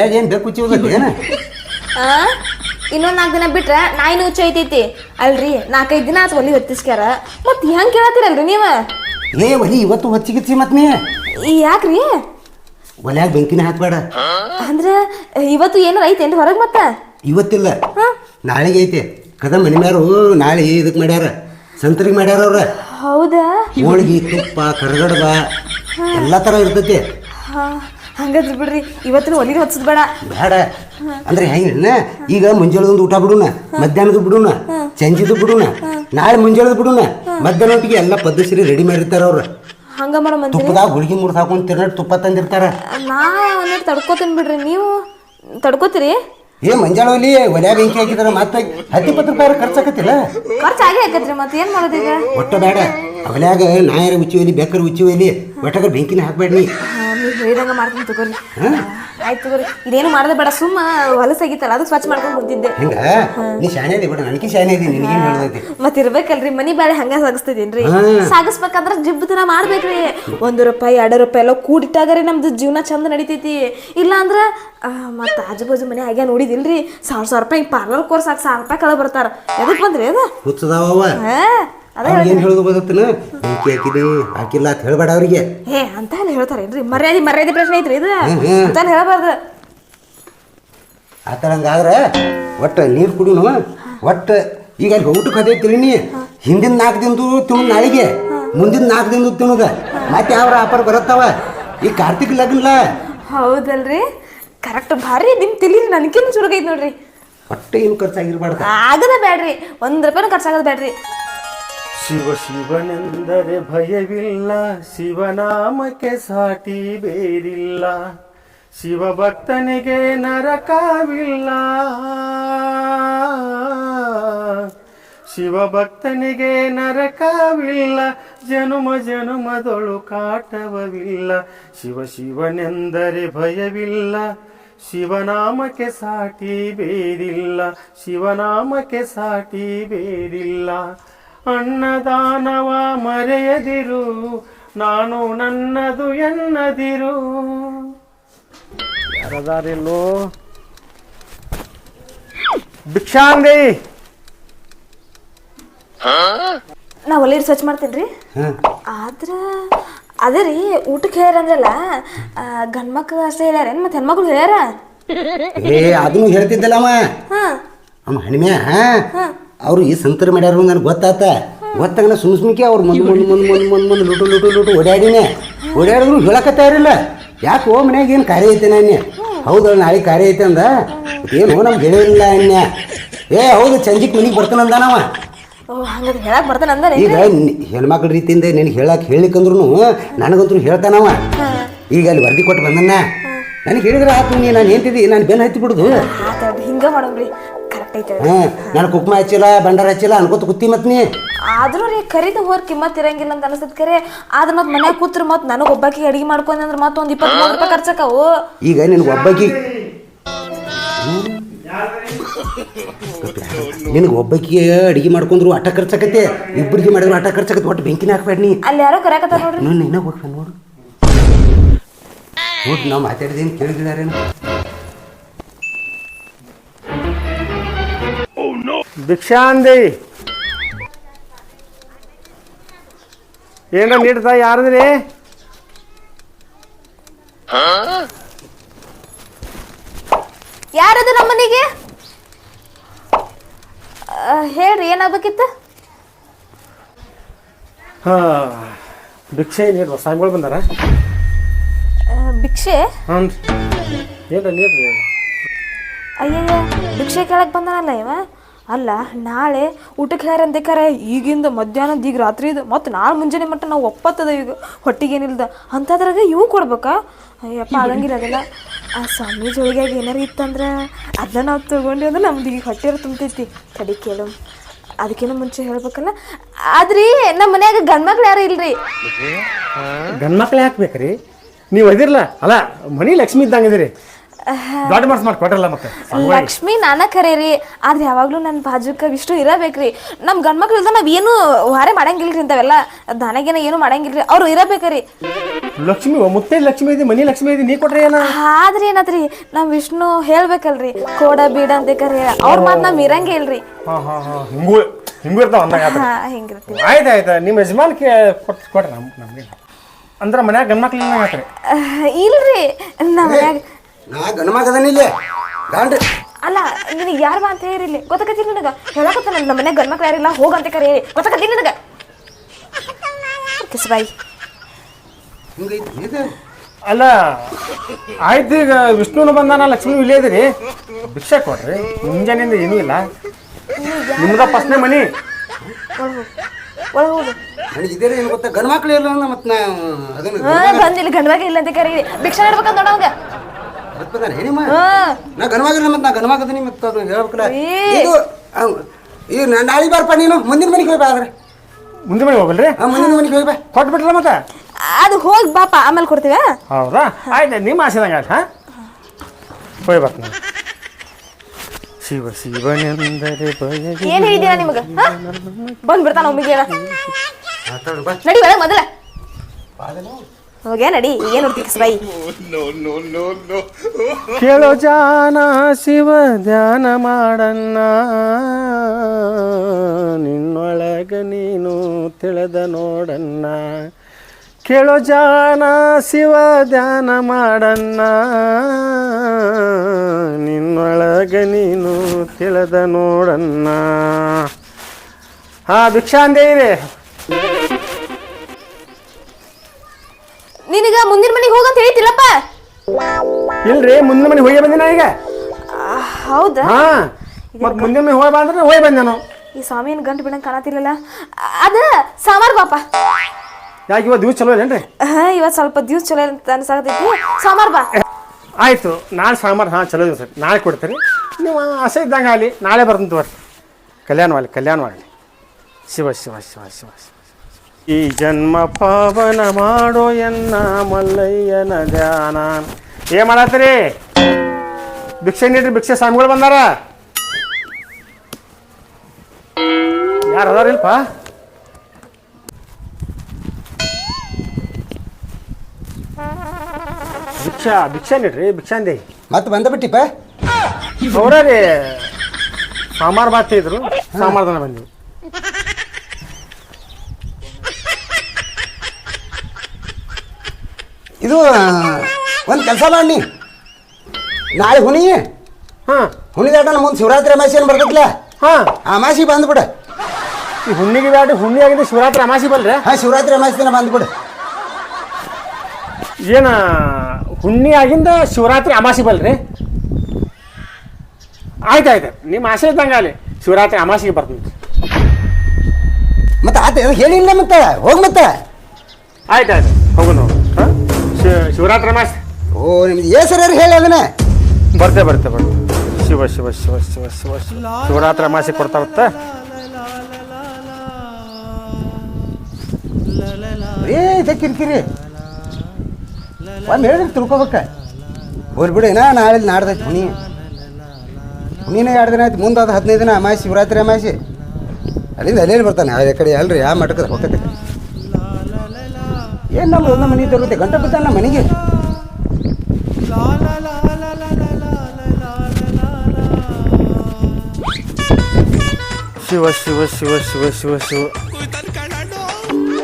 ಒಲ್ಯಾಗ ಏನು ಬೇಕು ಹುಚ್ಚಿ ಏನ? ಆ? ಇನ್ನೊಂದ್ ನಾಲ್ಕು ದಿನ ಬಿಟ್ರೆ ನಾಯಿನ ಹುಚ್ಚ ಐತೈತಿ ಅಲ್ರಿ ನಾಲ್ಕೈದು ದಿನ ಆತ ಒಲಿ ಹೊತ್ತಿಸ್ಕ್ಯಾರ. ಮತ್ ಹೆಂಗೆ ಕೇಳತ್ತೀರಲ್ರಿ ನೀವ? ಏ ಒಲಿ ಇವತ್ತು ಹೊಚ್ಚಿಗಿಚ್ಚಿ ಮತ್ ನೀ? ಈ ಯಾಕ್ರಿ? ಒಲ್ಯಾಗ ಬೆಂಕಿನ ಹಾಕ್ಬೇಡ. ಅಂದ್ರ ಇವತ್ತು ಏನಾರ ಐತೇನ್ರಿ ಹೊರಗೆ ಮತ್ತ? ಇವತ್ತಿಲ್ಲ. ನಾಳೆಗೆ ಐತೆ. ಕದ ಮನೆ ಮ್ಯಾರು ನಾಳೆ ಇದಕ್ಕೆ ಮಾಡ್ಯಾರ. ಸಂತ್ರಿಗೆ ಮಾಡ್ಯಾರ ಅವ್ರ. ಹೌದಾ? ಹೋಳ್ಗಿ ತುಪ್ಪ ಕರಗಡಬ ಎಲ್ಲ ಥರ ಇರ್ತೈತಿ. ಹಾ. ಹಂಗದ್ರಿ ಬಿಡ್ರಿ. ಇವತ್ತಿನ ಒಲಿ ಹಚ್ಚದ್ ಬೇಡ. ಬೇಡ ಅಂದ್ರೆ ಹೆಂಗಿಲ್ಲ ಈಗ ಮುಂಜಾನದೊಂದು ಊಟ ಬಿಡೋಣ ಮಧ್ಯಾಹ್ನದ ಬಿಡೋಣ ಸಂಜೆದು ಬಿಡೋಣ ನಾಳೆ ಮುಂಜಾನದ ಬಿಡೋಣ. ಮಧ್ಯಾಹ್ನ ಒಟ್ಟಿಗೆ ಎಲ್ಲ ಪದ್ಧತಿ ರೆಡಿ ಮಾಡಿರ್ತಾರ ಅವ್ರು. ಹಂಗ ಮಾಡೋ ಮಂತ್ರಿ ತುಪ್ಪದಾಗ ಹುಡುಗಿ ಮುರ್ದು ಹಾಕೊಂಡು ತಿರ್ನಟ್ ತುಪ್ಪ ತಂದಿರ್ತಾರ. ನಾ ಒಂದಿಟ್ಟು ತಡ್ಕೋತೀನಿ ಬಿಡ್ರಿ. ನೀವು ತಡ್ಕೋತೀರಿ? ಏ ಮಂಜಾಳಲ್ಲಿ ಒಲ್ಯಾ ಬೆಂಕಿ ಹಾಕಿದಾರ ಮತ್ತೆ ಹತ್ತಿ ಪತ್ತು ರೂಪಾಯಿ ಖರ್ಚಾಕತ್ತಿಲ್ಲ? ಖರ್ಚು ಆಗೇ ಆಕತ್ರಿ ಮತ್ತೆ ಏನು ಮಾಡೋದು ಈಗ? ಒಟ್ಟ ಬೇಡ ಅವಲ್ಯಾಗ ನಾಯರ ಉಚ್ಚುವಲಿ ಬೇಕರ್ ಉಚ್ಚುವಲಿ ಒಟ್ಟಾಗ ಬೆಂಕಿನ ಹಾಕ್ಬೇಡ ನೀ ನೀವ್ ಹೇಳಿದಂಗ ಮಾಡ್ತೀನಿ ತಗೋರಿ. ಆಯ್ತು ತಗೋರಿ. ಇದೇನು ಮಾಡದೆ ಬೇಡ ಸುಮ್ಮ ಹೊಲಸಾಗಿತ್ತಲ್ಲ ಅದು ಸ್ವಚ್ಛ ಮಾಡ್ಕೊಂಡು ಕುಂತಿದ್ದೆ. ಹಿಂಗ? ನೀ ಶಾಣೆ ಇದೆ ಬಿಡ ನನಗೆ ಶಾಣೆ ಇದೆ ನಿನಗೇನು ಹೇಳ್ದೈತಿ ಮತ್ ಇರ್ಬೇಕಲ್ರಿ ಮನಿ ಬಾಳೆ ಹಂಗ ಸಾಗಿಸ್ತಿದ್ದೀನ್ರಿ ಸಾಗಸ್ಬೇಕಂದ್ರ ಜಿಬ್ ತರ ಮಾಡ್ಬೇಕ್ರಿ. ಒಂದು ರೂಪಾಯಿ ಎರಡು ರೂಪಾಯಿ ಎಲ್ಲ ಕೂಡಿಟ್ಟಾಗ್ರಿ ನಮ್ದು ಜೀವನ ಚಂದ ನಡಿತೈತಿ. ಇಲ್ಲ ಅಂದ್ರ ಮತ್ತ ಮತ್ ಆಜು ಬಾಜು ಮನೆ ಆಗ್ಯಾ ನೋಡಿದಿಲ್ರಿ. ಸಾವಿರ ಸಾವಿರ ರೂಪಾಯಿ ಪಾರ್ಲರ್ ಕೋರ್ಸ್ ಹಾಕಿ ಸಾವಿರ ರೂಪಾಯಿ ಕಳ ಬರ್ತಾರ. ಎದಕ್ ಬಂದ್ರಿ ಅದ? ಹುಚ್ಚದಾವ ಅದ ಏನು ಹೇಳೋದು ಬದತ್ತನ ಬೆಂಕಿ ಹಾಕಿದಿ ಹಾಕಿಲ್ಲ ಅಂತ ಹೇಳ್ಬೇಡ ಅವ್ರಿಗೆ. ಹೇ ಅಂತ ಹೇಳ್ತಾರೇನ್ರಿ ಮರ್ಯಾದೆ ಮರ್ಯಾದೆ ಪ್ರಶ್ನೆ ಐತ್ರಿ ಇದು. ಅಂತ ಹೇಳ್ಬಾರ್ದು. ಆ ಥರ ಹಂಗಾದ್ರೆ ಒಟ್ಟು ನೀರು ಕುಡಿನು ಒಟ್ಟು ಈಗ ಅಲ್ಲಿ ಊಟಕ್ಕೆ ಹತ್ತೈತಿರಿ ನೀ? ಹಿಂದಿನ ನಾಲ್ಕು ದಿನದ್ದು ತಿನ್ನು ನಾಳೆಗೆ ಮುಂದಿನ ನಾಲ್ಕು ದಿನದ್ದು ತಿನ್ನುದ. ಮತ್ತೆ ಯಾವ ಆಫರ್ ಬರತ್ತಾವ? ಈ ಕಾರ್ತಿಕ್ ಲಗ್ನಲ್ಲ ಹೌದಲ್ರಿ? ಕರೆಕ್ಟ್ ಭಾರಿ ನಿಮ್ ತಿಳಿ ನನ್ಕಿನ್ ಚುರುಗೈತ್ ನೋಡ್ರಿ. ಒಟ್ಟು ಏನು ಖರ್ಚಾಗಿರ್ಬಾರ್ದು? ಆಗದ ಬ್ಯಾಡ್ರಿ. ಒಂದ್ ರೂಪಾಯಿನೂ ಖರ್ಚಾಗದ ಬ್ಯಾಡ್ರಿ. ಶಿವ ಶಿವನೆಂದರೆ ಭಯವಿಲ್ಲ, ಶಿವನಾಮಕ್ಕೆ ಸಾಟಿ ಬೇರಿಲ್ಲ ಶಿವ ಭಕ್ತನಿಗೆ ನರಕವಿಲ್ಲ. ಶಿವ ಭಕ್ತನಿಗೆ ನರಕವಿಲ್ಲ, ಜನುಮ ಜನುಮದೊಳು ಕಾಟವವಿಲ್ಲ, ಶಿವ ಶಿವನೆಂದರೆ ಭಯವಿಲ್ಲ, ಶಿವನಾಮಕ್ಕೆ ಸಾಟಿ ಬೇರಿಲ್ಲ, ಶಿವನಾಮಕ್ಕೆ ಸಾಟಿ ಬೇರಿಲ್ಲ. ಅನ್ನದಾನವ ಮರೆಯದಿರು ನಾನು ನನ್ನದು ಎನ್ನದಿರು. ಯಾರದಾರಿಲ್ಲೋ? ಭಿಕ್ಷಾಂಗಿ! ನಾ ಒಲೆ ಸ್ವಚ್ಛ ಮಾಡ್ತೇನ್ರಿ. ಹಾಂ. ಆದ್ರ ಅದೇ ರೀ ಊಟಕ್ಕೆ ಹೇಳ್ಯಾರಂದ್ರಲ್ಲ ಗಂಡ್ ಮಕ್ಳು ಅಷ್ಟೇ ಹೇಳ್ಯಾರೇನ್ ಮತ್ತೆ ಹೆಣ್ಮಕ್ಳು ಹೇಳ್ಯಾರ? ಏ ಅದನ್ನು ಹೇಳ್ತಿದ್ದಲ್ಲ ಅವ. ಹಾ. ಅಮ್ಮ ಹಣಿಮ್ಯಾ ಅವ್ರು ಈ ಸಂತರ ಮಾಡ್ಯಾರ ನನಗೆ ಗೊತ್ತಾತ. ಗೊತ್ತಾಗನ ಸುಮ್ ಸುಮ್ಕೆ ಅವ್ರು ಮುಂದೆ ಮುಂದೆ ಮುಂದೆ ಮುಂದೆ ಮುಂದೆ ಮುಂದೆ ಲುಟು ಲುಟು ಲುಟು ಓಡಾಡಿನೇ ಓಡಾಡಿದ್ರು ಹೇಳಕತ್ತಾರಿಲ್ಲ ಯಾಕೆ ಓ ಮನ್ಯಾಗ ಏನು ಕಾರ್ಯ ಐತೆ ನಾನ್ಯ? ಹೌದು ನಾಳೆ ಕಾರ್ಯ ಐತೆ ಅಂದ. ಏನು ನಮ್ಮ ಹೇಳಿರಲಿಲ್ಲ ಅನ್ಯ? ಏ ಹೌದು ಚಂದಿಕ್ ಮನೆಗೆ ಬರ್ತಾನಂದ ನಾವ ಈಗ ಹೆಣ್ಮಕ್ಳ ರೀತಿಯಿಂದ ನಿನಗೆ ಹೇಳಕ್ಕೆ ಹೇಳಿಕಂದ್ರು ನನಗಂತೂ ಹೇಳ್ತಾನವ ಈಗ ಅಲ್ಲಿ ವರದಿ ಕೊಟ್ಟು ಬಂದನ್ನ. ನನಗೆ ಹೇಳಿದ್ರೆ ಆತು ನೀ ನಾನು ಹೇಳ್ತಿದ್ದಿ ನಾನು ಬೆನ್ನು ಹತ್ತಿ ಬಿಡುದು. ಹಿಂಗೆ ಹಿಂಗ ಮಾಡೋಣ್ರಿ ಹಾಂ. ನಾನು ಕುಕ್ಮ ಹಚ್ಚಿಲ್ಲ ಬಂಡಾರ ಹಚ್ಚಿಲ್ಲ ಅನ್ಕೋತ ಕುತ್ತಿ ಮತ್ ನೀ. ಆದ್ರೂ ರೀ ಕರಿದ ಹೋರ್ ಕಿಮ್ಮತ್ ಇರಂಗಿಲ್ಲ ಅಂತ ಅನಿಸ್ತದ ಕರೆ. ಆದ್ರೆ ಮತ್ ಮನ್ಯಾಗ ಕೂತ್ರ ಮತ್ತೆ ನನಗೆ ಒಬ್ಬಾಕಿ ಅಡಿಗೆ ಮಾಡ್ಕೊಂಡ್ ಅಂದ್ರೆ ಮತ್ ಒಂದ್ ಇಪ್ಪತ್ತ್ ಮೂವತ್ತು ರೂಪಾಯಿ ಖರ್ಚಕ್ಕಾವು ಈಗ ನಿನಗೆ ಒಬ್ಬಾಕಿ ನಿನಗೆ ಒಬ್ಬಾಕಿಗೆ ಅಡಿಗೆ ಮಾಡ್ಕೊಂಡ್ರು ಅಟ ಖರ್ಚಾಕತ್ತೆ ಇಬ್ಬರಿಗೆ ಮಾಡಿದ್ರು ಅಟ ಖರ್ಚಾಕತ್ತೆ ಒಟ್ಟು ಬೆಂಕಿನ ಹಾಕ್ಬೇಡ ನೀ. ಅಲ್ಲಿ ಯಾರೋ ಕರ್ಯಾಕತ್ತಾರ ನೋಡ್ರಿ. ನಾನು ಇನ್ನೂ ನೋಡು. ನೋಡು ನಾವು ಮಾತಾಡಿದೇನು ಕೇಳಿದಿದ್ದಾರೇನು ಭಿಕ್ಷಾಂದಿ. ಏನ ನೀಡ್ತಾ ಯಾರದ್ರಿ? ಯಾರದು ನಮ್ಮನಿಗೆ? ಹೇಳ್ರಿ ಏನಾಗ್ಬೇಕಿತ್ತು? ಹಾ ಭಿಕ್ಷೆ ನೀಡ್ರಿ ಸಾಯಿಗಳು ಬಂದಾರ? ಭಿಕ್ಷೆ? ಹ್ಞೂ ಏನ್ರ ನೀಡ್ರಿ? ಅಯ್ಯಯ್ಯ ಭಿಕ್ಷೆ ಕೇಳಕ್ ಬಂದಾನಲ್ಲ ಇವ? ಅಲ್ಲ, ನಾಳೆ ಊಟಕ್ಕೆ ಹೇಳ್ಯಾರಂದೇಕಾರ ಈಗಿಂದ ಮಧ್ಯಾಹ್ನದ ಈಗ ರಾತ್ರಿದು ಮತ್ತು ನಾಳೆ ಮುಂಜಾನೆ ಮಟ್ಟ ನಾವು ಒಪ್ಪತ್ತದ ಈಗ. ಹೊಟ್ಟಿಗೇನಿಲ್ದ ಅಂಥದ್ರಾಗ ಇವು ಕೊಡ್ಬೇಕಾ? ಅಯ್ಯಪ್ಪ, ಆಗಂಗಿಲ್ಲ ಅದೆಲ್ಲ. ಆ ಸ್ವಾಮಿ ಒಳಗ್ಯಾಗ ಏನಾರು ಇತ್ತಂದ್ರೆ ಅದನ್ನ ನಾವು ತೊಗೊಂಡು ಅಂದ್ರೆ ನಮ್ದು ಈಗ ಹೊಟ್ಟೆ ತುಂಬತೈತಿ. ತಡಿ ಕೇಳು. ಅದಕ್ಕಿಂತ ಮುಂಚೆ ಹೇಳ್ಬೇಕಲ್ಲ. ಆದ್ರಿ ನಮ್ಮ ಮನ್ಯಾಗ ಗಂಡ್ಮಕ್ಳು ಯಾರು ಇಲ್ರಿ? ಗಂಡ್ಮಕ್ಳು ಯಾಕೆ ಬೇಕ್ರಿ? ನೀವು ಅದಿರಲ್ಲ ಅಲ್ಲ, ಮನಿ ಲಕ್ಷ್ಮಿ ಇದ್ದಂಗೆ ದೊಡ್ಡ ಮಾಡಿ ಕೊಟ್ರಲ್ಲ ಮತ್ತೆ? ಲಕ್ಷ್ಮಿ ನಾನ ಕರೇರಿ. ಆದ್ರೆ ಯಾವಾಗ್ಲೂ ನನ್ನ ಬಾಜುಕ ಇಷ್ಟು ಇರಬೇಕ್ರಿ. ನಮ್ ಗಂಡ್ಮಕ್ಳು ಇಲ್ದ ನಾವ್ ಏನು ಹೊರೆ ಮಾಡಂಗಿಲ್ರಿ ಇಂಥವೆಲ್ಲ. ದನಗೇನ ಏನು ಮಾಡಂಗಿಲ್ರಿ. ಅವ್ರು ಇರಬೇಕ್ರಿ. ಲಕ್ಷ್ಮಿ ಮುತ್ತೆ ಲಕ್ಷ್ಮಿ ಇದೆ ಮನಿ ಲಕ್ಷ್ಮಿ ಇದೆ ನೀ ಕೊಟ್ರೆ ಏನ? ಆದ್ರೆ ಏನತ್ರಿ ನಮ್ ವಿಷ್ಣು ಹೇಳ್ಬೇಕಲ್ರಿ. ಕೋಡ ಬೀಡ ಅಂತ ಕರೆ. ಅವ್ರ ಮಾತ್ ನಮ್ ಇರಂಗೇ ಇಲ್ರಿ ಹಾ ಹಾ ಹಾ. ಹಿಂಗೂ ಹಿಂಗೂ ಇರ್ತಾವ ಅಂದಾಗ ಆತ. ಹಾ ಹಿಂಗಿರ್ತೀವಿ ಆಯ್ತು ಆಯ್ತು. ನಿಮ್ಮ ನಮ್ ನಮ್ಗೆ. ಅಂದ್ರೆ ಮನ್ಯಾಗ ಗಂಡ್ಮಕ್ಳು ಹೇಳ್ತಾರೆ ಇಲ್ರಿ. ನಮ್ಮ ಮನ್ಯಾಗ ನಾ ಗಂಡ ಮಗದನಿಲ್ಲ ಗಾಂಡ್ರಿ. ಅಲ್ಲ ನಿನಗೆ ಯಾರು ಬಾ ಅಂತ ಹೇಳಿರಿ ಗೊತ್ತಾಕತ್ತಿ ನನಗೆ? ಹೇಳಕತ್ತ ನಮ್ಮ ಮನ್ಯಾಗ ಗಂಡ್ಮಕ್ಳು ಯಾರಿಲ್ಲ ಹೋಗಂತ ಕರೆ. ಹೇಳಿ ಗೊತ್ತಾಕತ್ತಿ ನನಗೆ? ಕಿಸ್ಬಾಯಿ ಹಿಂಗೈತಿ ಇದು ಅಲ್ಲ ಆಯ್ತು ಈಗ ವಿಷ್ಣುನು ಬಂದಾನ ಲಕ್ಷ್ಮಿ ಇಲ್ಲೇ ಇದ್ದೀರಿ ಭಿಕ್ಷೆ ಕೊಡ್ರಿ ಮುಂಜಾನೆಯಿಂದ ಏನೂ ಇಲ್ಲ. ನಿಮ್ದ ಫಸ್ಟ್ನೇ ಮನಿ. ಒಳಗೆ ಹೋಗು. ನನಗೆ ಇದೇ ಏನು ಗೊತ್ತಾ? ಗಂಡ್ಮಕ್ಳು ಇಲ್ಲ ಮತ್ತೆ ನಾ ಅದನ್ನು ಮಕ್ಳು ಬಂದಿಲ್ಲ ಗಂಡ್ಮಗ ಇಲ್ಲ ಅಂತ ಕರೀರಿ. ಭಿಕ್ಷೆ ನಡ್ಬೇಕಂತ ನೋಡವಂಗ ನಾ ಗಣಮಗನ ಮತ್ತೆ ನಾ ಗಣಮಗದನಿ ಮತ್ತೆ ಅದು ಹೇಳ್ಬೇಕಲ್ಲ. ಇದು ಈ ನಾಳೆ ಬಾರಪ್ಪ ನೀನು ಮುಂದಿನ ಮನೆಗೆ ಹೋಗಿ ಬಾ ಆದ್ರೆ. ಮುಂದೆ ಮನೆ ಹೋಗಲ್ರಿ? ಆ ಮುಂದಿನ ಮನೆಗೆ ಹೋಗಿ ಬಾ ಕೊಟ್ಬಿಟ್ರಲ್ಲ ಮತ್ತೆ? ಅದು ಹೋಗಿ ಬಾಪ ಆಮೇಲೆ ಕೊಡ್ತೀವ ಹೌದಾ? ಆಯ್ತು ನಿಮ್ಮ ಆಸೆದಂಗೆ ಆಯ್ತು ಹಾಂ? ಹೋಗಿ ಬರ್ತೀನಿ ಶಿವ ಶಿವನೆಂದರೆ ಬಯಗೆ ಏನ್ ಹೇಳಿದ್ದೀನ ನಿಮಗ ಬಂದ್ಬಿಡ್ತಾನ ಒಮ್ಮಿಗೆ ನಡಿ ಒಳಗೆ ಮೊದಲ. ನಡಿ ಏನ್ ಕಿಸ್ಬಾಯಿ ಕೇಳೋ ಜಾನ ಶಿವ ಧ್ಯಾನ ಮಾಡಣ್ಣ ನಿನ್ನೊಳಗ ನೀನು ತಿಳಿದ ನೋಡಣ್ಣ ಕೇಳೋ ಜಾನ ಶಿವ ಧ್ಯಾನ ಮಾಡಣ್ಣ ನಿನ್ನೊಳಗ ನೀನು ತಿಳಿದ ನೋಡಣ್ಣ ಹಾ ಭಿಕ್ಷಾ ನಿನಗ ಮುಂದಿನ ಮನೆಗೆ ಹೋಗಂತ ಹೇಳ್ತಿಲ್ಲಪ್ಪ ಇಲ್ರಿ ಮುಂದಿನ ಮನೆಗೆ ಹೋಗಿ ಬಂದಿನ ಈಗ. ಹೌದಾ? ಹಾ ಮತ್ ಮುಂದಿನ ಮನೆ ಹೋಗಿ ಬಂದ್ರೆ ಹೋಗಿ ಬಂದೆ ನಾನು. ಈ ಸ್ವಾಮಿನ ಗಂಟು ಬಿಡಂಗ್ ಕಾಣತಿರ್ಲಿಲ್ಲ ಅದ ಸಾಮಾರ್ ಬಾಪ. ಯಾಕೆ ಇವತ್ತು ದಿವಸ ಚಲೋ ಇಲ್ಲೇನ್ರಿ? ಹಾ ಇವತ್ತು ಸ್ವಲ್ಪ ದಿವ್ಸ ಚಲೋ ಅಂತ ಅನ್ಸಾಕತೈತಿ ಸಾಮಾರ್ ಬಾ. ಆಯ್ತು ನಾಳೆ ಸಾಂಬಾರು ಹಾಂ ಚಲೋ ಸರ್ ನಾಳೆ ಕೊಡ್ತೀರಿ. ನೀವು ಆಸೆ ಇದ್ದಂಗೆ ಆಗಲಿ ನಾಳೆ ಬರ್ತೀನಿ ತೋರಿ ಕಲ್ಯಾಣವಾಗಲಿ ಕಲ್ಯಾಣವಾಗಲಿ. ಶಿವ ಶಿವ ಶಿವ ಶಿವ ಶಿವ. ಈ ಜನ್ಮ ಪಾವನ ಮಾಡೋ ಎನ್ನ ಮಲ್ಲಯ್ಯನ ಧ್ಯಾನ. ಏನ್ ಮಾಡತ್ತೀರಿ? ಭಿಕ್ಷೆ ನೀಡ್ರಿ ಭಿಕ್ಷೆ ಸ್ವಾಮಿಗಳು ಬಂದಾರ. ಯಾರು ಅದಾರಿಲ್ಪ? ಭಿಕ್ಷಾ ಭಿಕ್ಷೆ ನೀಡ್ರಿ ಭಿಕ್ಷಾ ಅಂದೆ. ಮತ್ತೆ ಬಂದ ಬಿಟ್ಟಿಪ್ಪ? ಅವರೇ ರೀ ಸಾಂಬಾರು ಬಾತ್ ಇದ್ರು ಸಾಂಬಾರ್ ದನ ಬಂದ್ವಿ. ಇದು ಒಂದು ಕೆಲಸ ಮಾಡಿ ನಾಳೆ ಹುಣಿ. ಹಾಂ. ಹುಣಿದಾಟ ಮುಂದೆ ಶಿವರಾತ್ರಿ ಅಮಾಸಿ ಏನು ಬರ್ತೈತಿಲ್ಲ ಹಾಂ. ಅಮಾಸಿ ಬಂದ್ಬಿಡ. ಈ ಹುಣ್ಣಿಗೆ ಬ್ಯಾಡ ಹುಣ್ಣಿ ಆಗಿದೆ ಶಿವರಾತ್ರಿ ಅಮಾಸಿ ಬಲ್ರಿ? ಹಾಂ ಶಿವರಾತ್ರಿ ಅಮಾಸಿ ದಿನ ಬಂದ್ಬಿಡು. ಏನ ಹುಣ್ಣಿ ಆಗಿಂದ ಶಿವರಾತ್ರಿ ಅಮಾಸಿ ಬಲ್ರಿ? ಆಯ್ತು ಆಯ್ತು ನಿಮ್ಮ ಆಸೆ ಇದ್ದಂಗೆ ಅಲ್ಲಿ ಶಿವರಾತ್ರಿ ಅಮಾಸಿಗೆ ಬರ್ತೀನಿ ಮತ್ತೆ ಆತ ಹೇಳಿಲ್ಲ ಮತ್ತೆ ಹೋಗಿ ಮತ್ತೆ. ಆಯ್ತು ಆಯ್ತು ಹೋಗೋಣ ಶಿವರಾತ್ರಿ ಮಾಸ್ ಓ ನಿಮ್ದು ಏ ಏಸರ ಹೇಳಿ ಅದನ್ನ? ಬರ್ತೆ ಬರ್ತೆ ಬರ್ತೆ. ಶಿವ ಶಿವ ಶಿವ ಶಿವ ಶಿವ ಶಿವ. ಶಿವರಾತ್ರಿ ಅಮಾಸಿ ಕೊಡ್ತಾವತ್ತ ಏ ಇದೆ ಕಿರಿಕಿರಿ. ಒಂದು ಹೇಳಿದ್ರೆ ತಿಳ್ಕೊಬೇಕ. ಬಿಡು ಏನಾ ನಾಳೆ ನಾಡ್ದೈತಿ ಹುಣಿ. ಹುಣಿನೇ ಎರಡು ದಿನ ಆಯ್ತು ಮುಂದಾದ ಹದಿನೈದು ದಿನ ಅಮಾಸಿ ಶಿವರಾತ್ರಿ ಅಮಾಸಿ ಅಲ್ಲಿಂದ ಅಲ್ಲೇನು ಬರ್ತಾನೆ? ಆ ಕಡೆ ಅಲ್ರಿ ಆ ಮಠಕ್ಕೆ ಹೋಗ್ತೈತೆ. ಏನು ನಮ್ಮ ಮನೆ ತರುತ್ತೆ ಗಂಟೆ ನಮ್ಮ ಮನೆಗೆ. ಶಿವ ಶಿವ ಶಿವ ಶಿವ ಶಿವ ಶಿವ.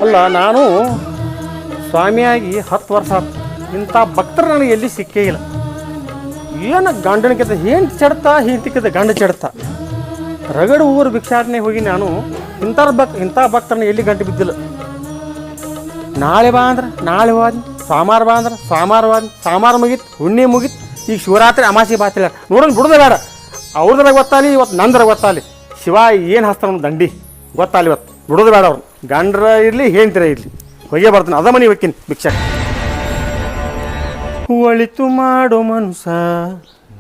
ಅಲ್ಲ, ನಾನು ಸ್ವಾಮಿಯಾಗಿ ಹತ್ತು ವರ್ಷ ಆಯ್ತು ಇಂಥ ಭಕ್ತರು ನನಗೆ ಎಲ್ಲಿ ಸಿಕ್ಕೇ ಇಲ್ಲ. ಏನು ಗಂಡನಿಗಿಂತ ಏನು ಚೆಡ್ತಾ ಹಿಂತಿಕ್ಕಿದ ಗಂಡ ಚೆಡ್ತಾ. ರಗಡು ಊರು ಭಿಕ್ಷಾಟನೆ ಹೋಗಿ ನಾನು ಇಂಥ ಭಕ್ ಇಂಥ ಭಕ್ತರನ್ನ ಎಲ್ಲಿ ಗಂಟು ಬಿದ್ದಿಲ್ಲ. ನಾಳೆ ಬಾ ಅಂದ್ರೆ, ನಾಳೆ ಹೋದ್ ಸೋಮವಾರ ಬಾ ಅಂದ್ರೆ ಸೋಮವಾರ ಹೋದ್ ಸೋಮಾರ ಮುಗೀತು, ಹುಣ್ಣಿ ಮುಗೀತು. ಈಗ ಶಿವರಾತ್ರಿ ಅಮಾಸಿ ಬಾತಿಲ್ಲ ನೋಡೋಣ ಬಿಡೋದೇ ಬೇಡ. ಅವ್ರದ್ರಾಗ ಗೊತ್ತಾಲಿ ಇವತ್ತು ನಂದ್ರ ಗೊತ್ತಾಲಿ ಶಿವ ಏನು ಹಸ್ತಾನ ದಂಡಿ. ಗೊತ್ತಾಲಿ ಇವತ್ತು. ಬಿಡೋದು ಬೇಡ ಅವ್ರು ಗಂಡ್ರ ಇರಲಿ ಹೇಳ್ತೀರ ಇರಲಿ. ಹೊಗೆ ಬರ್ತೀನಿ. ಅದ ಮನೆ ಹೋಗ್ತೀನಿ ಭಿಕ್ಷೆ. ಒಳಿತು ಮಾಡು ಮನುಸ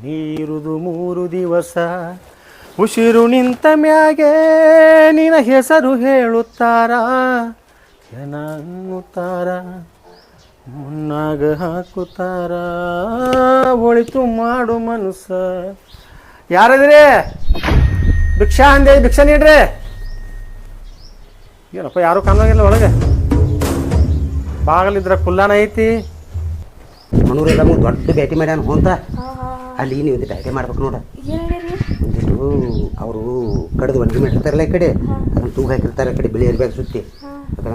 ನೀರುದು ಮೂರು ದಿವಸ. ಉಸಿರು ನಿಂತ ಮ್ಯಾಗೆ ನಿನ ಹೆಸರು ಹೇಳುತ್ತಾರ. ಜನ ಅನ್ನುತ್ತಾರ ಮುನ್ನಾಗ ಹಾಕುತ್ತಾರ. ಒಳಿತು ಮಾಡು ಮನುಸ ಯಾರಿದ್ರೆ? ಭಿಕ್ಷಾ ಅಂದೆ ಭಿಕ್ಷಾ ನೀಡ್ರಿ? ಏನಪ್ಪ ಯಾರು ಕಾಣಿಲ್ಲ ಒಳಗೆ. ಬಾಗಲಿದ್ರ ಕುಲ್ಲಾನ ಐತಿ. ಮನೂರೆಲ್ಲ ದೊಡ್ಡ ಭೇಟಿ ಮಾಡ್ಯಾನ ಹೋಂತ ಅಲ್ಲಿ ನೀವು ಒಂದಿಟ್ಟು ಐಟೆ ಮಾಡ್ಬೇಕು ನೋಡ. ಒಂದಿಟ್ಟು ಅವರು ಕಡ್ದು ಒಂದಿ ಮಾಡಿರ್ತಾರಲ್ಲ ಈ ಕಡೆ. ಅದನ್ನು ತೂಗ ಹಾಕಿರ್ತಾರೆ ಕಡೆ ಬಿಳಿ ಇರ್ಬೇಕು ಸುತ್ತಿ.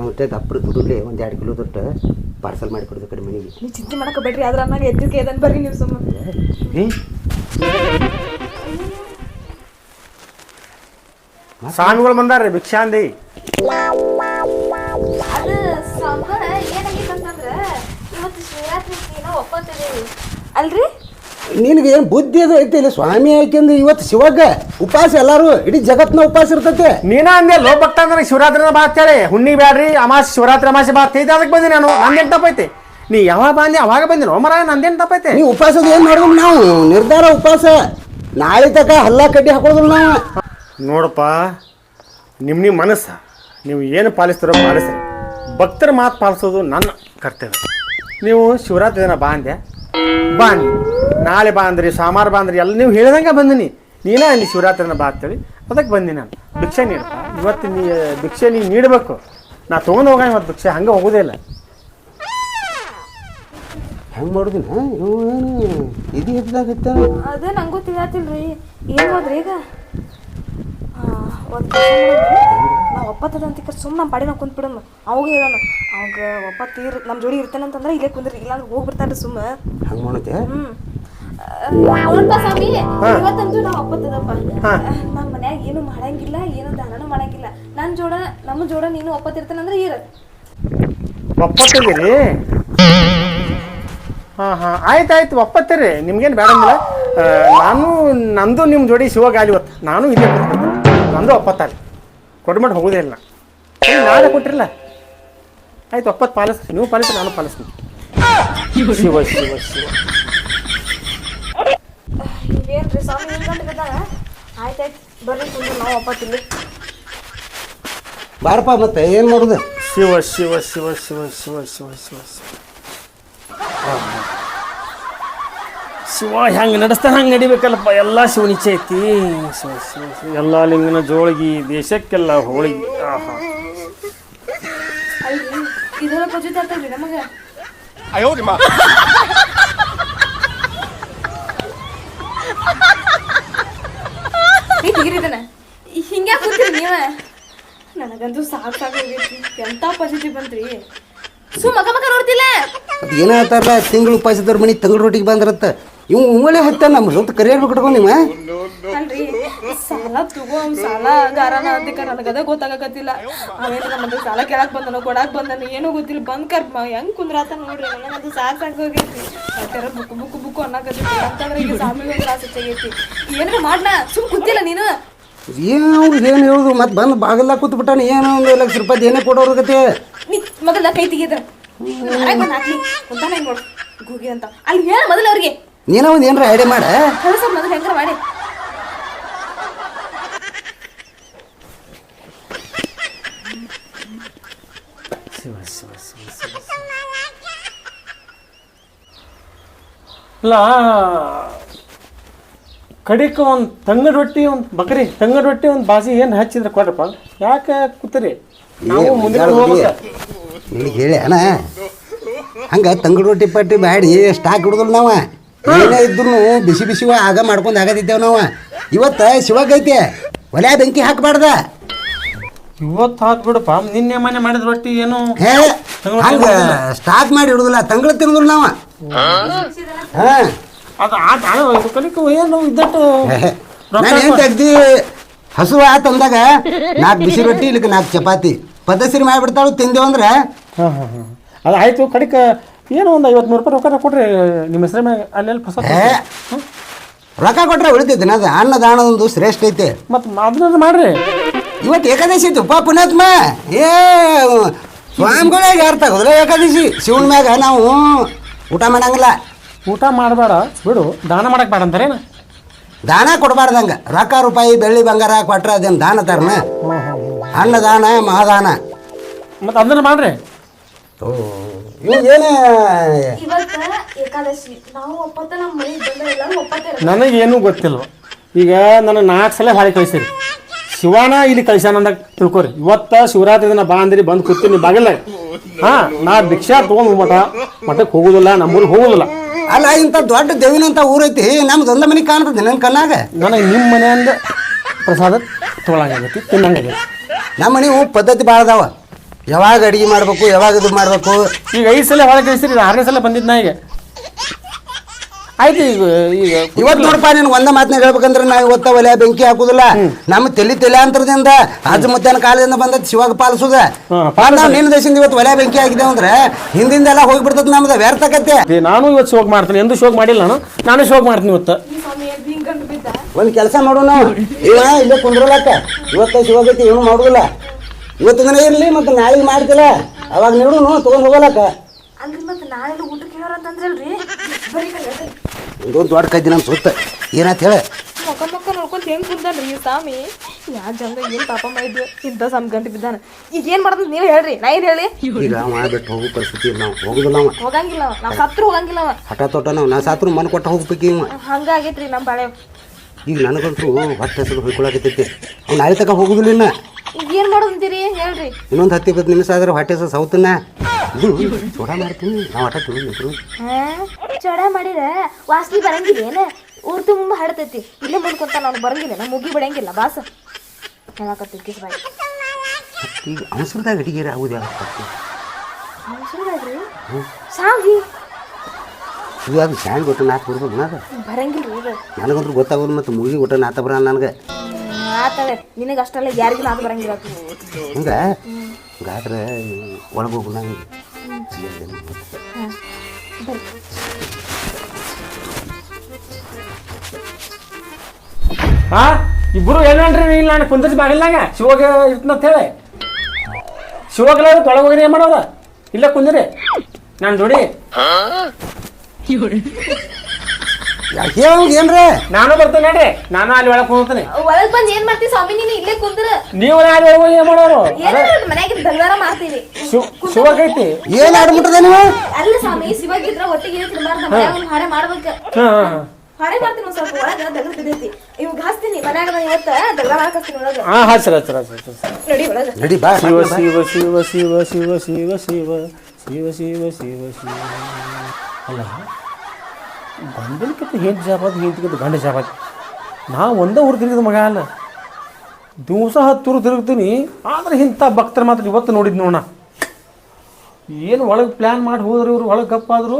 ಮತ್ತೆ ದಪ್ಪರ ದುಡ್ಲಿ ಒಂದು ಎರಡು ಕಿಲೋ ದೊಡ್ಡ ಪಾರ್ಸಲ್ ಮಾಡಿ ಕೊಡೋದು ಕಡೆ ಮನೆಗೆ ನೀವು ಚಿಂತೆ ಮಾಡಕೋಬೇಡ್ರಿ ಅದ್ರ ಆಮೇಲೆ ಎದ್ದಕ್ಕೆ ಎದನ್ ಬರ್ರಿ ನೀವು ಸುಮ್ಮ ಏ? ಸ್ವಾಮಿಗಳು ಬಂದಾರ್ರಿ ಭಿಕ್ಷಾಂದಿ. ಅದು ಅಂತಂದ್ರೆ ಇವತ್ತು ಶಿವರಾತ್ರಿ ಏನೋ ಒಪ್ಪತ್ತಿದ್ದೀವಿ ಅಲ್ರಿ? ನಿನಗೆ ಏನು ಬುದ್ಧಿ ಅದು ಐತಿ ಇಲ್ಲಿ? ಸ್ವಾಮಿ ಆಯ್ಕೆಂದು ಇವತ್ತು ಶಿವಗ ಉಪವಾಸ ಎಲ್ಲಾರು ಇಡೀ ಜಗತ್ನ ಉಪವಾಸ ಇರ್ತೈತೆ. ನೀನ ಅಂದೆ ಲೋ ಭಕ್ತ ಅಂದ್ರೆ ಶಿವರಾತ್ರಿನ ಬಾ ಅಂತೇಳಿ ಹುಣ್ಣಿ ಬ್ಯಾಡ್ರಿ ಅಮಾಸೆ ಶಿವರಾತ್ರಿ ಅಮಾಸೆ ಬಾ ಐತೆ ಅದಕ್ಕೆ ಬಂದಿ ನಾನು. ನಂದೇನು ತಪ್ಪೈತಿ ನೀ ಯಾವಾಗ ಬಂದೆ ಅವಾಗ ಬಂದಿನ ಮರ ನಂದೇನು ತಪ್ಪೈತೆ ನೀ ಉಪವಾಸದ ಏನು ಮಾಡಿದ್ರು ನಾವು? ನಿರ್ಧಾರ ಉಪವಾಸ ನಾಳೆ ತಕ ಹಲ್ಲ ಕಡ್ಡಿ ಹಾಕೋದಿಲ್ಲ ನಾವು. ನೋಡಪ್ಪ ನಿಮ್ಮ ನಿಮ್ಮ ಮನಸ್ಸು ನೀವು ಏನು ಪಾಲಿಸ್ತಾರೋ ಪಾಲಿಸ್ರಿ. ಭಕ್ತರ ಮಾತು ಪಾಲಿಸೋದು ನನ್ನ ಕರ್ತವ್ಯ. ನೀವು ಶಿವರಾತ್ರಿ ದಿನ ಬಾ ಅಂದೆ. ಬಾ ಅಂದಿ ನಾಳೆ ಬಾ ಅಂದ್ರಿ ಸಾಮಾರ್ ಬಾ ಅಂದ್ರಿ ಎಲ್ಲ ನೀವು ಹೇಳ್ದಂಗೆ ಬಂದಿನಿ. ನೀನೇ ಅಲ್ಲಿ ಶಿವರಾತ್ರಿನ ಬಾ ಅಂತೇಳಿ ಅದಕ್ಕೆ ಬಂದಿನಿ ನಾನು. ಭಿಕ್ಷೆ ನೀಡಪ್ಪ ಇವತ್ತು ನೀ ಭಿಕ್ಷೆ ನೀ ನೀಡಬೇಕು. ನಾ ತೊಗೊಂಡು ಹೋಗ ಇವತ್ತು ಭಿಕ್ಷೆ ಹಂಗೆ ಹೋಗೋದೇ ಇಲ್ಲ. ಹೆಂಗೆ ಮಾಡುದಿಲ್ಲ? ಏನು ಇದು ಎದ್ದಾಗತ್ತೆ ಅದೇ ನಂಗೂ ತಿಳಿಯತ್ತಿಲ್ರಿ ಏನು ಮಾಡ್ರಿ ಈಗ? ಒಂದು ನಾವು ಒಪ್ಪತ್ತದ ಅಂತ ಸುಮ್ಮನೆ ನಮ್ಮ ಪಾಡಿ ನಾವು ಕುಂತ್ಬಿಡೋಣ ಅವಾಗ ಹೇಳೋಣ. ಅವಾಗ ಒಪ್ಪತ್ತು ಇರ್ ನಮ್ಮ ಜೋಡಿ ಇರ್ತಾನೆ ಅಂತಂದ್ರೆ ಇಲ್ಲೇ ಕುಂದ್ರಿ. ಇಲ್ಲಾಂದ್ರೆ ಹೋಗ್ಬಿಡ್ತಾರೆ ಸುಮ್ಮ ಹಂಗೆ ಮಾಡುತ್ತೆ? ಸ್ವಾಮಿ ಇವತ್ತಂತೂ ನಾವು ಒಪ್ಪತ್ತದಪ್ಪ. ನಮ್ಮ ಮನ್ಯಾಗ ಏನು ಮಾಡಂಗಿಲ್ಲ ಏನು ದಾನನೂ ಮಾಡಂಗಿಲ್ಲ. ನನ್ನ ಜೋಡ ನಮ್ಮ ಜೋಡ ನೀನು ಒಪ್ಪತ್ತಿರ್ತಾನಂದ್ರೆ ಇರ. ಒಪ್ಪತ್ತಿರಿ ಹಾಂ ಹಾಂ. ಆಯ್ತು ಆಯ್ತು. ಒಪ್ಪತ್ತೀರಿ. ನಿಮ್ಗೇನು ಬೇಡ ನಾನು ನಂದು ನಿಮ್ಮ ಜೋಡಿ ಶಿವಗಾಲಿ ಇವತ್ತು. ನಾನು ಇಲ್ಲೇ ನಂದು ಒಪ್ಪತ್ತಾರಿ ಮಾಡಿ ಹೋಗೋದೇ ಇಲ್ಲ. ನಾಳೆ ಕೊಟ್ಟಿರಲ್ಲ. ಆಯ್ತು ಒಪ್ಪತ್ತು ಪಾಲಿಸ್ ನೀವು ಪಾಲಿಸಿ ನಾನು ಪಾಲಿಸ್ತೀನಿ. ಶಿವ ಶಿವ ಶಿವ. ಇವೇನ್ರಿ ಸ್ವಾಮಿ ಗಂಟೆ ಬಿದ್ದಾಗ ಆಯ್ತಾಯ್ತು ಬರ್ರಿ ಕುಂದ್ರು ನಾವು ಒಪ್ಪತ್ತಿಲ್ಲಿ ಬಾರಪ್ಪ ಮತ್ತೆ ಏನು ಮಾಡುದು? ಶಿವ ಶಿವ ಶಿವ ಶಿವ ಶಿವ ಶಿವ ಶಿವ. ಶಿವ ಶಿವ ಹೆಂಗೆ ನಡೆಸ್ತಾನೆ ಹಂಗೆ ನಡಿಬೇಕಲ್ಲಪ್ಪ ಎಲ್ಲ ಶಿವನಿಚ್ಛೆ ಐತಿ. ಶಿವ ಶಿವ ಶಿವ ಎಲ್ಲ ಲಿಂಗನ ಜೋಳಿಗೆ ದೇಶಕ್ಕೆಲ್ಲ ಹೋಳಿಗೆ. ಆಹಾ. ಹಿಂಗೆ ಕೂತೀರಿ ನೀವ? ನನಗಂತೂ ಸಾಕು ಸಾಕಾಗೈತಿ ಎಂತ ಪಜಿತಿ ಬಂತ್ರಿ? ಸುಮ್ಮ ಮಗ ಮಗ ನೋಡ್ತಿಲ್ಲ? ಅದು ಏನ ಹೇಳ್ತಾರಲ್ಲ ತಿಂಗಳು ಉಪವಾಸದವ್ರ ಮನೆ ತಂಗಳು ರೊಟ್ಟಿಗೆ ಬಂದಿರತ್ತ. ಇವ್ ಉಂಗಳೆ ಹತ್ತ ನಮ್ಮ ಸ್ವಲ್ಪ ಕರಿಯರ್ ಬಿಟ್ಕೊಂಡು ನಿಮ್ಮ ಅಲ್ರಿ ಸಾಲ ತಗೋ ಸಾಲ ಗಾರನ ಅದಕ್ಕೆ ನನಗದ ಗೊತ್ತಾಗಕತ್ತಿಲ್ಲ. ಅವೇನು ನಮ್ಮದು ಸಾಲ ಕೇಳಕ್ ಬಂದನು ಕೊಡಕ್ ಬಂದನು ಏನೂ ಗೊತ್ತಿಲ್ಲ. ಬಂದ್ ಕರ್ಮ ಹೆಂಗ್ ಕುಂದ್ರಾತ ನೋಡ್ರಿ ನನಗದು ಸಾಕ್ ಸಾಕೋಗೈತಿ ಯಾಕಂದ್ರೆ ಬುಕ್ ಬುಕ್ ಬುಕ್ ಅನ್ನಕತ್ತೈತಿ. ಅಂತಂದ್ರೆ ಈಗ ಸಾಮಿಗೆ ತ್ರಾಸ ಹೆಚ್ಚಾಗೈತಿ. ಏನಾರ ಮಾಡ್ನ ಸುಮ್ ಕೂತಿಲ್ಲ ನೀನು? ಏನು ಅವ್ರಿಗೆ ಏನು ಹೇಳುದು? ಮತ್ತೆ ಬಂದು ಬಾಗಲ್ಲ ಕೂತ್ ಬಿಟ್ಟಾನ ಏನೋ ಒಂದು ಲಕ್ಷ ರೂಪಾಯಿ ಏನೇ ಕೊಡೋರು ಗತಿ? ನೀ ಮೊದಲ ಕೈ ತೆಗಿದ್ರ ಹಾಕ್ಲಿ. ಕುಂತಾನ ಹೆಂಗ್ ನೋಡು ಗೂಗಿ ಅಂತ. ಅಲ್ಲಿ ಹೇಳ ಮೊದಲು ಅವ್ರಿಗೆ. ನೀನೋ ಒಂದು ಏನಾರ ಐಡಿಯಾ ಮಾಡ? ಕಳ್ಸ ಮೊದಲು ಹೆಂಗಾರ ಮಾಡಿ. ಶಿವ ಶಿವ ಶಿವ ಶಿವ ಶಿವ. ಕಡಿಕ ಒಂದು ತಂಗಡ್ ರೊಟ್ಟಿ ಒಂದು ಬಕರಿ ತಂಗಡ್ ರೊಟ್ಟಿ ಒಂದು ಬಾಸಿ ಏನು ಹಚ್ಚಿದ್ರೆ ಕೊಡ್ರಪ್ಪ? ಯಾಕೆ ಕೂತರಿ? ನಾವು ಮುಂದೆ ಹೋಗ್ಬೇಕು. ನಿನಗೆ ಹೇಳಿ ಅಣ್ಣ. ಹಂಗೆ ತಂಗಡ್ ರೊಟ್ಟಿ ಪಟ್ಟಿ ಬ್ಯಾಡಿ ಸ್ಟಾಕ್ ಹಿಡಿದ್ರು ನಾವು? ಏನೇ ಇದ್ರು ಬಿಸಿ ಬಿಸಿ ಆಗ ಮಾಡ್ಕೊಂಡು ಆಗದಿದ್ದೇವೆ ನಾವು. ಇವತ್ತ ಶಿವಾಗೈತೆ ಒಲೆ ಬೆಂಕಿ ಹಾಕಬಾರ್ದ. ಇವತ್ತು ಹಾಕ್ ಬಿಡಪ್ಪ ನಿನ್ನೆ ಮನೆ ಮಾಡಿದ ರೊಟ್ಟಿ ಏನು? ಹೇ ಹಂಗೆ ಸ್ಟಾಕ್ ಮಾಡಿ ಇಡುದಿಲ್ಲ ತಂಗಳ ತಿನ್ನುದಿಲ್ಲ ನಾವು. ಹಾಂ. ಅದು ಆಟ ಆಡೋ ಕಲಿಕ ಏನು ಇದ್ದಟ್ಟು ನಾನು ಏನು ತೆಗ್ದಿ? ಹಸು ಆತ ಅಂದಾಗ ನಾಲ್ಕು ಬಿಸಿ ರೊಟ್ಟಿ ಇಲ್ಲಿಗೆ ನಾಲ್ಕು ಚಪಾತಿ. ಪದ್ಧತಿ ಮಾಡಿಬಿಡ್ತಾಳು ತಿಂದೇವಂದ್ರ ಅದು ಆಯ್ತು ಕಡಿಕ ಏನೋ ಒಂದು ಐವತ್ತು ನೂರು ರೂಪಾಯಿ ರೊಕ್ಕ ಕೊಡ್ರಿ ನಿಮ್ಮ ಹೆಸರ ಮ್ಯಾಗ ಅಲ್ಲೆಲ್ಲಿ ಏ ರೊಕ್ಕ ಕೊಟ್ರೆ ಉಳಿತೈತೆ ಅದು ಅನ್ನದಾನದೊಂದು ಶ್ರೇಷ್ಠ ಐತೆ. ಮತ್ತು ಅದನ್ನ ಮಾಡ್ರಿ. ಇವತ್ತು ಏಕಾದಶಿ ಐತಿ ಉಪ ಪುಣ್ಯಾತ್ಮ. ಏ ಸ್ವಾಮಿಗಳೇ ಯಾರು ತಗೋದ್ರೆ ಏಕಾದಶಿ. ಶಿವನ ಮ್ಯಾಗ ನಾವು ಊಟ ಮಾಡಂಗಿಲ್ಲ. ಊಟ ಮಾಡಬೇಡ ಬಿಡು. ದಾನ ಮಾಡಕ್ಕೆ ಬೇಡ ಅಂತಾರೇನು? ದಾನ ಕೊಡಬಾರ್ದಂಗ. ರೊಕ್ಕ ರೂಪಾಯಿ ಬೆಳ್ಳಿ ಬಂಗಾರ ಕೊಟ್ರೆ ಅದೇನು ದಾನ ತರನ ಅನ್ನದಾನ ಮಹಾದಾನ. ಮತ್ತು ಅದನ್ನ ಮಾಡ್ರಿ. ಓ. ಏನ ನನಗೇನು ಗೊತ್ತಿಲ್ಲ ಈಗ ನನ್ನ ನಾಲ್ಕು ಸಲ ಹಾಳಿ ಕಳಿಸಿರಿ ಶಿವಾನ ಇಲ್ಲಿ ಕಳಿಸ್ಯಾನಂದ ತಿಳ್ಕೊರಿ. ಇವತ್ತ ಶಿವರಾತ್ರಿ ದಿನ ಬಾ ಅಂದ್ರಿ ಬಂದು ಕೂತೀನಿ ಬಾಗಿಲ್ಲ ಹಾ ನಾ ಭಿಕ್ಷಾ ತಗೊಂಡ್ ಮಠ ಮಠಕ್ಕೆ ಹೋಗುದಿಲ್ಲ ನಮ್ಮೂರಿಗೆ ಹೋಗುದಿಲ್ಲ. ಅಲ್ಲ ಇಂಥ ದೊಡ್ಡ ದೇವಿನಂತ ಊರೈತಿ ನಮ್ದು ಒಂದ ಮನೆ ಕಾಣ್ತದೆ ನನ್ನ ಕಣ್ಣಾಗ. ನನಗೆ ನಿಮ್ಮ ಮನೆಯಿಂದ ಪ್ರಸಾದ ತೊಗೊಳಂಗಾಗೈತಿ ತಿನ್ನಂಗಾಗೈತಿ. ನಮ್ಮ ಮನೆ ಪದ್ಧತಿ ಭಾಳ ಅದಾವ. ಯಾವಾಗ ಅಡಿಗೆ ಮಾಡ್ಬೇಕು ಯಾವಾಗ ಇದು ಮಾಡ್ಬೇಕು? ಈಗ ಐದು ಸಲ ಹೊರಗೆ ಕಳಿಸ್ತೀರಿ ಆರನೇ ಸಲ ಬಂದಿದ್ದು ನಾ ಈಗ. ಆಯ್ತು ಈಗ ಈಗ ಇವತ್ತು ನೋಡಪ್ಪ ನೀನು ಒಂದ ಮಾತನ್ನ ಹೇಳ್ಬೇಕಂದ್ರೆ ನಾ ಇವತ್ತ ಒಲೆ ಬೆಂಕಿ ಹಾಕುದಿಲ್ಲ. ನಮ್ಮ ತಲೆ ತಲೆಯಾಂತರದಿಂದ ಅಜ್ಜ ಮಧ್ಯಾಹ್ನ ಕಾಲದಿಂದ ಬಂದದ್ದು ಶಿವಾಗ ಪಾಲಿಸುದ. ನಾವು ನಿನ್ನ ದೇಶದಿಂದ ಇವತ್ತು ಒಲೆ ಬೆಂಕಿ ಆಗಿದೆ ಅಂದ್ರೆ ಹಿಂದಿಂದೆಲ್ಲ ಹೋಗ್ಬಿಡ್ತದ ನಮ್ದು ವ್ಯರ್ಥಕತ್ತೆ ಏ, ನಾನು ಇವತ್ತು ಶೋಕ್ ಮಾಡ್ತೀನಿ. ಎಂದು ಶೋಕ್ ಮಾಡಿಲ್ಲ ನಾನು. ನಾನು ಶೋಕ್ ಮಾಡ್ತೀನಿ ಇವತ್ತು. ಒಂದು ಕೆಲಸ ಮಾಡೋಣ. ನಾವು ಇಲ್ಲ ಇಲ್ಲೇ ಕುಂದ್ರಲಕ್ಕ. ಇವತ್ತು ಶಿವಗತಿ ಏನು ಮಾಡುದಿಲ್ಲ. ಇವತ್ತು ದಿನ ಇರಲಿ ಮತ್ತು ನಾಳೆಗೆ ಮಾಡ್ತಿಲ್ಲ ಅವಾಗ ನೀಡು ತೊಗೊಂಡು ಹೋಗಲಕ್ಕ. ಅಂದ್ರೆ ಮತ್ತೆ ನಾಳೆ ಊಟಕ್ಕೆ ಹೇಳೋರ ಅಂತಂದ್ರಲ್ರಿ ಬರೀ ಒಂದು ದೊಡ್ಡ ಕದ್ದಿ ನಮ್ಮ ಸುತ್ತ. ಏನಂತ ಹೇಳ? ಮಕ್ಕ ಮಕ್ಕ ನೋಡ್ಕೊಂತ ಹೆಂಗ್ ಕುಂತಾನ್ರಿ ಈ ಸ್ವಾಮಿ? ಯಾ ಜಂಗ ಏನ್ ಪಾಪ ಮಾಡಿದ್ವಿ ಇಂಥ ಸಮ್ ಗಂಟೆ ಬಿದ್ದಾನ. ಈಗ ಏನ್ ಮಾಡ್ದಂತ ನೀವು ಹೇಳ್ರಿ. ನಾ ಏನ್ ಹೇಳಿ? ಈಗ ಮಾಡ್ಬಿಟ್ಟು ಬಿಟ್ಟು ಹೋಗೋ ಪರಿಸ್ಥಿತಿ ಇಲ್ಲ ನಾವು ಹೋಗುದಿಲ್ಲ ಅವ. ಹೋಗಂಗಿಲ್ಲ ಅವ. ನಾವ್ ಸತ್ರು ಹೋಗಂಗಿಲ್ಲ ಅವ. ಹಠ ತೊಟ್ಟ ನಾವು. ನಾ ಸಾತ್ರು ಮನೆ ಕೊಟ್ಟು ಹೋಗ್ಬೇಕು ಇವ. ಹಂಗಾಗೈತ್ರಿ ನಮ್ಮ ಬಾಳೆ. ಈಗ ನನಗಂತೂ ಹೊಟ್ಟೆ ಹೆಸರು ಹೊಯ್ಕೊಳಕತ್ತೈತಿ. ಅವ್ನು ನಾಳೆ ತಕ ಹೋಗುದಿಲ್ಲ ಇನ್ನ. ಈಗ ಏನ್ ಮಾಡೋದಂತೀರಿ ಹೇಳ್ರಿ. ಇನ್ನೊಂದು ಹತ್ತು ಇಪ್ಪತ್ತು ನಿಮಿಷ ಆದ್ರೆ ಹೊಟ್ಟೆ ಸೌತನ. ಸೌತನ್ನ ಇದು ಚೂಡ ಮಾಡ್ತೀನಿ. ನಾವು ಹಠ ತಿಳಿದ್ರು ಹಾ ಚಡ ಮಾಡಿರ ವಾಸನಿ ಬರಂಗಿಲ್ಲ ಏನ? ಊರ್ ತುಂಬಾ ಹಡತೈತಿ ಇಲ್ಲೇ ಮುಂದ್ಕೊಂತ ನಾನು ಬರಂಗಿಲ್ಲ ನಾ ಮುಗಿ ಬಿಡಂಗಿಲ್ಲ ಬಾಸ. ಹೇಳಕತ್ತಿ ಬಾಯ್. ಈಗ ಅವಸರದಾಗ ಅಡಿಗೆ ಆಗುದು ಯಾವ ಸಾಂಗಿ ಇವಾಗ ಸ್ಯಾಂಡ್ ಗೊತ್ತ ನಾ ಬರ್ಬೋದು ನಾದ? ಬರಂಗಿಲ್ಲ ನನಗಂತೂ ಗೊತ್ತಾಗೋದು ಮತ್ತು ಮುಗಿ ಊಟ ನಾತ ಬರ ನನಗೆ. ಆತವೆ ನಿನಗೆ ಅಷ್ಟಲ್ಲ ಯಾರಿಗೂ ನಾದು ಬರಂಗಿಲ್ಲ. ಅದು. ಹಿಂಗೆ ಗಾತ್ರ ಒಳಗೆ ಹೋಗು ನಂಗೆ ಹಾ ಇಬ್ರು ಏನ್ರಿ ಇಲ್ಲ ನಾನು ಕುಂದರ್ಸಿ ಬಾಗಿಲ್ನಾಗ? ಶಿವಾಗ ಇರ್ತಂತ ಹೇಳಿ. ಶಿವಾಗಲ ತೊಳಗ ಹೋಗಿರಿ ಏನು ಮಾಡೋದ? ಇಲ್ಲ ಕುಂದಿರಿ. ನಾನು ಜೋಡಿ ಏನ್ರಿ? ನಾನು ಬರ್ತೇನೆ ನೋಡ್ರಿ. ನಾನು ಅಲ್ಲಿ ಒಳಗೆ ಕುಂದಿರ್ತೀನಿ ಒಳಗ್ ಬಂದ್ ಏನ್ ಮಾಡ್ತಿ ಸ್ವಾಮಿ ನೀನು ಇಲ್ಲೇ ಕುಂದ್ರ? ನೀವು ಅಲ್ಲಿ ಒಳಗೆ ಹೋಗಿ ಏನು ಮಾಡೋರು? ಏನ ಮನ್ಯಾಗ ದಲ್ವಾರ ಮಾಡ್ತೀವಿ ಶಿವಕೈತಿ ಏನು ಆಡ್ಬಿಟ್ಟದ ನೀವು? ಅಲ್ಲ ಸ್ವಾಮಿ ಶಿವಾಗಿದ್ರ ಒಟ್ಟಿಗೆ ತಿನ್ಬಾರ್ದ? ಮನ್ಯಾಗ ಒಂದ್ ಹಾಡೆ ಮಾಡ್ಬೇಕ. ಹಾಂ ಹಾಂ ಹಾಡೆ ಮಾಡ್ತೀನಿ ಒಂದ್ ಸ್ವಲ್ಪ ಒಳಗ ದಗದ್ ಬಿದ್ದೈತಿ ಇವಾಗ ಹಾಸ್ತೀನಿ ಮನ್ಯಾಗ ನಾ ಇವತ್ತ ದಗದ ಹಾಕಸ್ತೀನಿ ಒಳಗ. ಹಾಂ ಹಚ್ಚಿರ ಹಚ್ಚಿರ ಹಚ್ಚಿರ ನಡಿ ಒಳಗ. ನಡಿ ಬಾ ಶಿವ ಶಿವ ಶಿವ ಶಿವ ಶಿವ ಶಿವ ಶಿವ ಶಿವ ಶಿವ ಶಿವ ಶಿವ. ಅಲ್ಲ ಗಂಡನಕಿಂತ ಹೆಂಟ್ ಜಾಬಾದ ಹೆಂಡ್ತಿಗಿಂತ ಗಂಡ ಜಾಬಾದ ನಾ ಒಂದೇ ಊರು ತಿರುಗಿದ ಮಗ ಅಲ್ಲ. ದಿವಸ ಹತ್ತು ಊರು ತಿರುಗ್ತೀನಿ, ಆದ್ರೆ ಇಂಥ ಭಕ್ತರ ಮಾತ್ರ ಇವತ್ತು ನೋಡಿದ್ ನೋಡ ಏನು ಒಳಗೆ ಪ್ಲ್ಯಾನ್ ಮಾಡಿ ಹೋದ್ರೆ ಇವರು, ಒಳಗೆ ಗಪ್ಪಾದ್ರು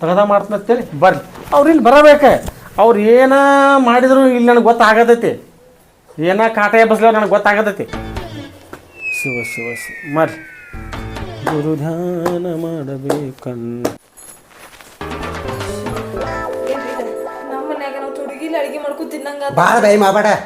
ತಗದ ಮಾಡ್ತೀನಿ ಅಂತೇಳಿ. ಬರ್ರಿ ಅವ್ರು ಇಲ್ಲಿ ಬರಬೇಕೆ. ಅವ್ರು ಏನ ಮಾಡಿದ್ರು ಇಲ್ಲಿ ನನಗೆ ಗೊತ್ತಾಗತೈತಿ. ಏನ ಕಾಟ ಎಬ್ಬಸ್ಲ ನನಗೆ ಗೊತ್ತಾಗತೈತಿ. ಶಿವ ಶಿವ ಶಿವ. ಮರ್ರಿ ಗುರು ಧ್ಯಾನ ಮಾಡಬೇಕನ್ನ. తిన్నాం కదా బాగా భయం అవ్వడా